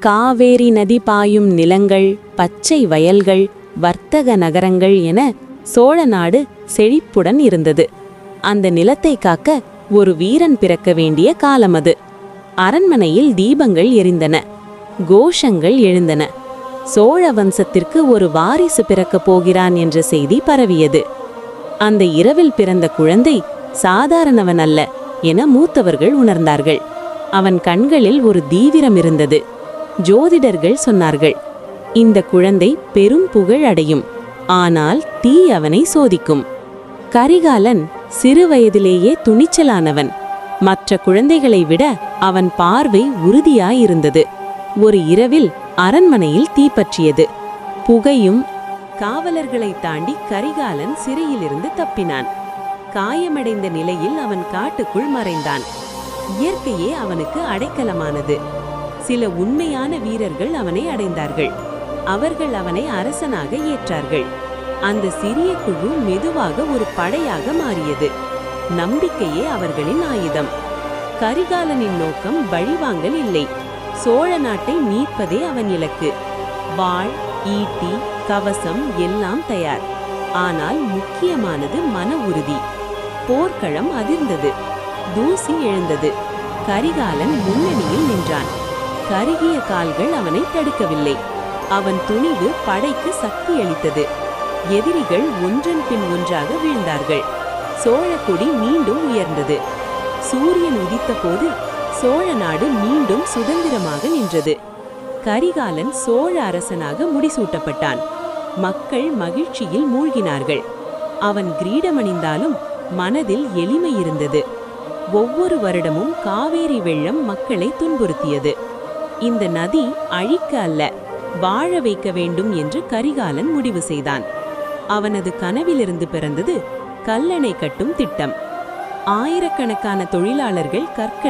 காவேரி நதி பாயும் நிலங்கள் பச்சை வயல்கள் வர்த்தக நகரங்கள் என சோழ நாடு செழிப்புடன் இருந்தது. அந்த நிலத்தை காக்க ஒரு வீரன் பிறக்க வேண்டிய காலம் அது. அரண்மனையில் தீபங்கள் எரிந்தன. கோஷங்கள் எழுந்தன. சோழ வம்சத்திற்கு ஒரு வாரிசு பிறக்கப் போகிறான் என்ற செய்தி பரவியது. அந்த இரவில் பிறந்த குழந்தை சாதாரணவன் அல்ல என மூத்தவர்கள் உணர்ந்தார்கள். அவன் கண்களில் ஒரு தீவிரம் இருந்தது. ஜோதிடர்கள் சொன்னார்கள் இந்த குழந்தை பெரும் புகழ் அடையும் ஆனால் தீ அவனை சோதிக்கும். கரிகாலன் சிறு வயதிலேயே துணிச்சலானவன் மற்ற குழந்தைகளை விட அவன் பார்வை உறுதியாயிருந்தது. ஒரு இரவில் அரண்மனையில் தீப்பற்றியது புகையும் காவலர்களை தாண்டி கரிகாலன் சிறையிலிருந்து தப்பினான். காயமடைந்த நிலையில் அவன் காட்டுக்குள் மறைந்தான். இயற்கையே அவனுக்கு அடைக்கலமானது. சில உண்மையான வீரர்கள் அவனை அடைந்தார்கள். அவர்கள் அவனை அரசனாக ஏற்றார்கள். அந்த சிறிய குழு மெதுவாக ஒரு படையாக மாறியது. நம்பிக்கையே அவர்களின் ஆயுதம். கரிகாலனின் நோக்கம் வழிவாங்கல் இல்லை. சோழ நாட்டை மீட்பதே அவன் இலக்கு. வாள் ஈட்டி கவசம் எல்லாம் தயார். ஆனால் முக்கியமானது மன உறுதி. போர்க்களம் அதிர்ந்தது. தூசி எழுந்தது. கரிகாலன் முன்னணியில் நின்றான். கருகிய கால்கள் அவனை தடுக்கவில்லை. அவன் துணிவு படைக்கு சக்தி அளித்தது. எதிரிகள் ஒன்றன் பின் ஒன்றாக வீழ்ந்தார்கள். சோழக்குடி மீண்டும் உயர்ந்தது. சூரியன் உதித்தபோது சோழ நாடு மீண்டும் சுதந்திரமாக நின்றது. கரிகாலன் சோழ அரசனாக முடிசூட்டப்பட்டான். மக்கள் மகிழ்ச்சியில் மூழ்கினார்கள். அவன் கிரீடமணிந்தாலும் மனதில் எளிமை இருந்தது. ஒவ்வொரு வருடமும் காவேரி வெள்ளம் மக்களை துன்புறுத்தியது. இந்த நதி அழிக்க அல்ல வாழ வைக்க வேண்டும் என்று கரிகாலன் முடிவு செய்தான். அவனது கனவிலிருந்து பிறந்தது கல்லணை கட்டும் திட்டம். ஆயிரக்கணக்கான தொழிலாளர்கள் கற்கள்